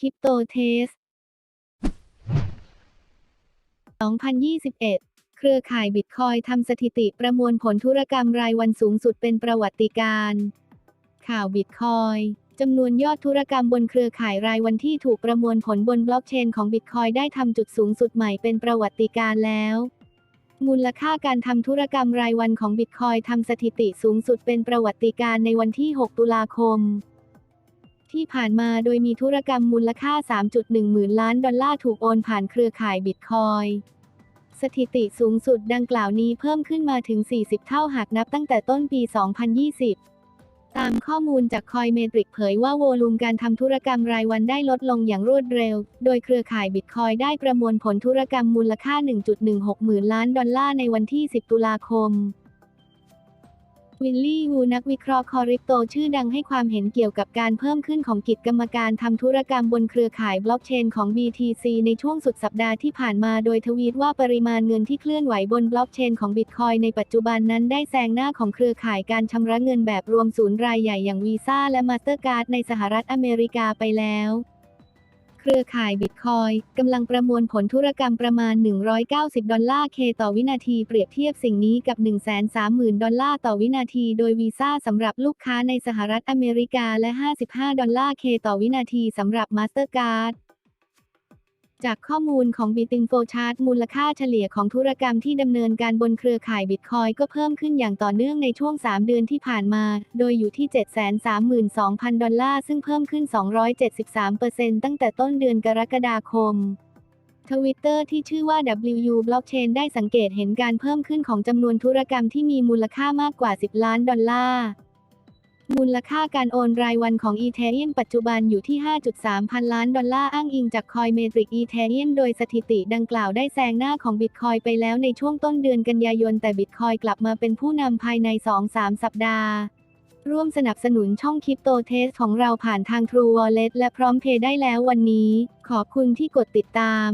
คริปโตเทส 2021เครือข่ายบิตคอยทำสถิติประมวลผลธุรกรรมรายวันสูงสุดเป็นประวัติการ ข่าวบิตคอยจำนวนยอดธุรกรรมบนเครือข่ายรายวันที่ถูกประมวลผลบนบล็อกเชนของบิตคอยได้ทำจุดสูงสุดใหม่เป็นประวัติการแล้ว มูลค่าการทำธุรกรรมรายวันของบิตคอยทำสถิติสูงสุดเป็นประวัติการในวันที่ 6 ตุลาคม ที่ผ่านมาโดยมีธุรกรรมมูลค่า 3.1 หมื่นล้านดอลลาร์ถูกโอนผ่านเครือข่ายบิตคอยสถิติสูงสุดดังกล่าวนี้เพิ่มขึ้นมาถึง 40 เท่าหากนับตั้งแต่ต้นปี 2020 ตามข้อมูลจากคอยเมตริกเผยว่าโวลูมการทำธุรกรรมรายวันได้ลดลงอย่างรวดเร็ว โดยเครือข่ายบิตคอยได้ประมวลผลธุรกรรมมูลค่า 1.16 หมื่นล้านดอลลาร์ในวันที่ 10 ตุลาคม วิลลี่วูนักวิเคราะห์คอริปโตชื่อดังให้ความเห็นเกี่ยวกับการเพิ่มขึ้นของกิจกรรมการทำธุรกรรมบนเครือข่ายบล็อกเชนของ BTC ในช่วงสุดสัปดาห์ที่ผ่านมาโดยทวีตว่าปริมาณเงินที่เคลื่อนไหวบนบล็อกเชนของบิตคอยในปัจจุบันนั้นได้แซงหน้าของเครือข่ายการชำระเงินแบบรวมศูนย์รายใหญ่อย่างวีซ่าและมาสเตอร์การ์ดในสหรัฐอเมริกาไปแล้ว เครือข่ายบิตคอยกำลังประมวลผลธุรกรรมประมาณ 190 ดอลลาร์เคต่อวินาทีเปรียบเทียบสิ่งนี้กับ 130,000 ดอลลาร์ต่อวินาทีโดยวีซ่าสำหรับลูกค้าในสหรัฐอเมริกาและ 55 ดอลลาร์เคต่อวินาทีสำหรับมาสเตอร์การ์ด จากข้อมูลของ Bitinfo Chart มูลค่าเฉลี่ยของธุรกรรมที่ดำเนินการบนเครือข่ายบิตคอยก็เพิ่มขึ้นอย่างต่อเนื่องในช่วง 3 เดือนที่ผ่านมา โดยอยู่ที่ 732,000 ดอลลาร์ ซึ่งเพิ่มขึ้น 273%ตั้งแต่ต้นเดือนกรกฎาคมทวิตเตอร์ที่ชื่อว่า WU Blockchain ได้สังเกตเห็นการเพิ่มขึ้นของจำนวนธุรกรรมที่มีมูลค่ามากกว่า 10 ล้านดอลลาร์ มูลค่าการโอนรายวันของอีเทเรียมปัจจุบันอยู่ที่ 5.3 พันล้านดอลลาร์อ้างอิงจากคอยเมตริกอีเทเรียมโดยสถิติดังกล่าวได้แซงหน้าของบิตคอยไปแล้วในช่วงต้นเดือนกันยายนแต่บิตคอยกลับมาเป็นผู้นำภายใน 2-3 สัปดาห์ร่วมสนับสนุนช่องคริปโตเทสของเราผ่านทาง True Wallet และพร้อมเพย์ได้แล้ววันนี้ ขอบคุณที่กดติดตาม